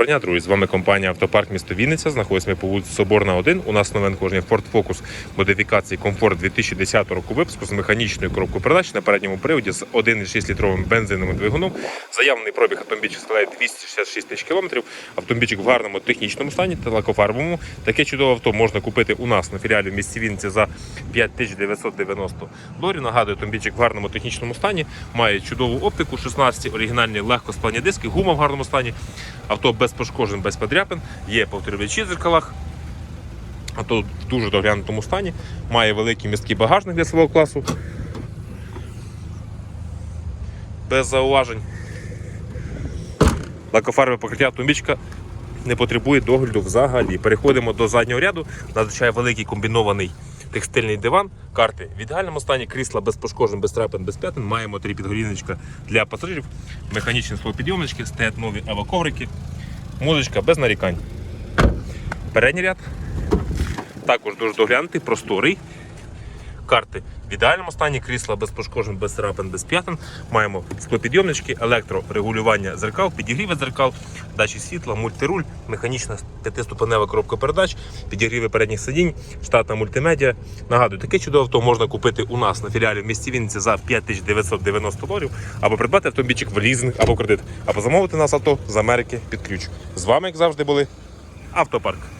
Доброго дня, друзі. З вами компанія Автопарк місто Вінниця. Знаходимося по вулиці Соборна 1. У нас нове надходження Ford Focus модифікації комфорт 2010 року випуску з механічною коробкою передач на передньому приводі з 1,6 літровим бензиновим двигуном. Заявлений пробіг автомобільчик складає 266 тисяч кілометрів. Автомобільчик в гарному технічному стані та лакофарбовому. Таке чудове авто можна купити у нас на філіалі в місті Вінниці за 5990 доларів. Нагадую, автомобільчик в гарному технічному стані, має чудову оптику, 16 оригінальні легкосплавні диски, гума в гарному стані. Авто без пошкоджень, без подряпин, є повторювачі в дзеркалах. Авто в дуже доглянутому стані, має великий міський багажник для свого класу. Без зауважень. Лакофарбове покриття автомобільчика не потребує догляду взагалі. Переходимо до заднього ряду. Надзвичайно великий комбінований текстильний диван, карти в ідеальному стані, крісла без пошкоджень, без трапин, без п'ятин. Маємо три підголівничка для пасажирів, механічні склопідйомнички, стоять нові авоковрики, музичка без нарікань. Передній ряд також дуже доглянутий, просторий. Карти в ідеальному стані, крісла без пошкоджень, без царапин, без п'ятин. Маємо склопідйомнички, електрорегулювання зеркал, підігріви зеркал, дачі світла, мультируль, механічна п'ятиступенева коробка передач, підігріви передніх сидінь, штатна мультимедіа. Нагадую, таке чудове авто можна купити у нас на філіалі в місті Вінниці за 5990 доларів, або придбати автомобільчик в лізинг або кредит, або замовити нас авто з Америки під ключ. З вами, як завжди, були Автопарк.